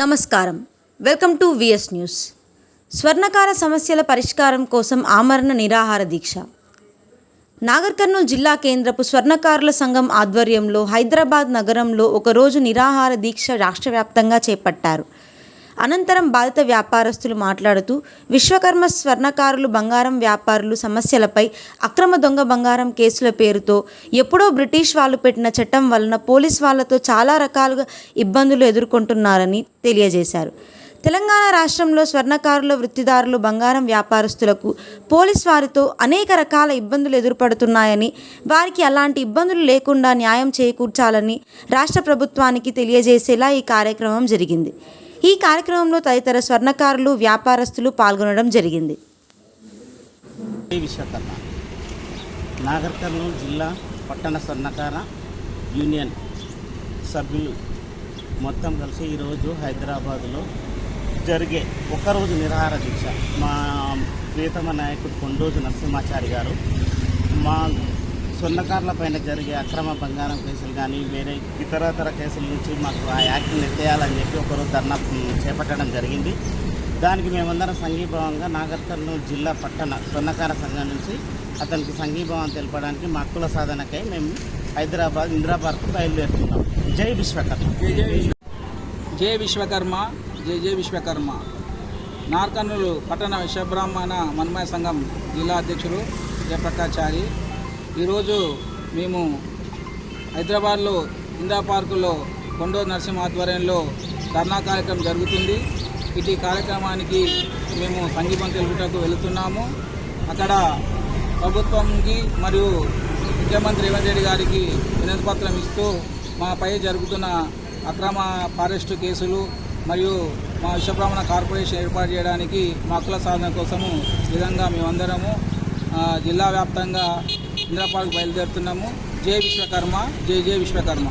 నమస్కారం. Welcome to VS news. స్వర్ణకార సమస్యల పరిష్కారం కోసం ఆమరణ నిరాహార దీక్ష. నాగర్ కర్నూలు జిల్లా కేంద్రపు స్వర్ణకారుల సంఘం ఆధ్వర్యంలో హైదరాబాద్ నగరంలో ఒకరోజు నిరాహార దీక్ష రాష్ట్ర వ్యాప్తంగా చేపట్టారు. అనంతరం బాధిత వ్యాపారస్తులు మాట్లాడుతూ విశ్వకర్మ స్వర్ణకారులు బంగారం వ్యాపారులు సమస్యలపై అక్రమ దొంగ బంగారం కేసుల పేరుతో ఎప్పుడో బ్రిటిష్ వాళ్ళు పెట్టిన చట్టం వలన పోలీస్ వాళ్ళతో చాలా రకాలుగా ఇబ్బందులు ఎదుర్కొంటున్నారని తెలియజేశారు. తెలంగాణ రాష్ట్రంలో స్వర్ణకారుల వృత్తిదారులు బంగారం వ్యాపారస్తులకు పోలీస్ వారితో అనేక రకాల ఇబ్బందులు ఎదురుపడుతున్నాయని వారికి అలాంటి ఇబ్బందులు లేకుండా న్యాయం చేకూర్చాలని రాష్ట్ర ప్రభుత్వానికి తెలియజేసేలా ఈ కార్యక్రమం జరిగింది. ఈ కార్యక్రమంలో తదితర స్వర్ణకారులు వ్యాపారస్తులు పాల్గొనడం జరిగింది. విశ్వకర్మ నాగర్ కర్నూలు జిల్లా పట్టణ స్వర్ణకార యూనియన్ సభ్యులు మొత్తం కలిసి ఈరోజు హైదరాబాదులో జరిగే ఒకరోజు నిరాహార దీక్ష మా ప్రియతమ నాయకుడు కొండోజు నరసింహాచారి గారు మా స్వర్ణకారుల పైన జరిగే అక్రమ బంగారం కేసులు కానీ వేరే ఇతరతర కేసుల నుంచి మాకు ఆ యాక్ట్ని ఎత్తేయాలని చెప్పి ఒకరోజు ధర్నా చేపట్టడం జరిగింది. దానికి మేమందరం సంఘీభావంగా నాగర్ కర్నూలు జిల్లా పట్టణ స్వర్ణకార సంఘం నుంచి అతనికి సంఘీభావం తెలపడానికి మా హక్కుల సాధనకై మేము హైదరాబాద్ ఇంద్రాబాద్కు బయలుదేరుతున్నాం. జై విశ్వకర్మ. జై విశ్వకర్మ జై జై విశ్వకర్మ. నార్కర్నూలు పట్టణ విశ్వబ్రాహ్మణ మన్మయ సంఘం జిల్లా అధ్యక్షుడు జయప్రకాచారి ఈరోజు మేము హైదరాబాద్లో ఇందా పార్కులో కొండో నరసింహ ఆధ్వర్యంలో ధర్నా కార్యక్రమం జరుగుతుంది. ఇటు కార్యక్రమానికి మేము సంగీతం తెలుపుటకు వెళుతున్నాము. అక్కడ ప్రభుత్వంకి మరియు ముఖ్యమంత్రి రేవంత్ రెడ్డి గారికి వినతి పత్రం ఇస్తూ మాపై జరుగుతున్న అక్రమ ఫారెస్ట్ కేసులు మరియు మా విశ్వబ్రాహ్మణ కార్పొరేషన్ ఏర్పాటు చేయడానికి మా హక్కుల సాధన కోసము ఈ విధంగా మేమందరము జిల్లా వ్యాప్తంగా ఇంద్రపార్క్ బయలుదేరుతున్నాము. జై విశ్వకర్మ జై జై విశ్వకర్మ.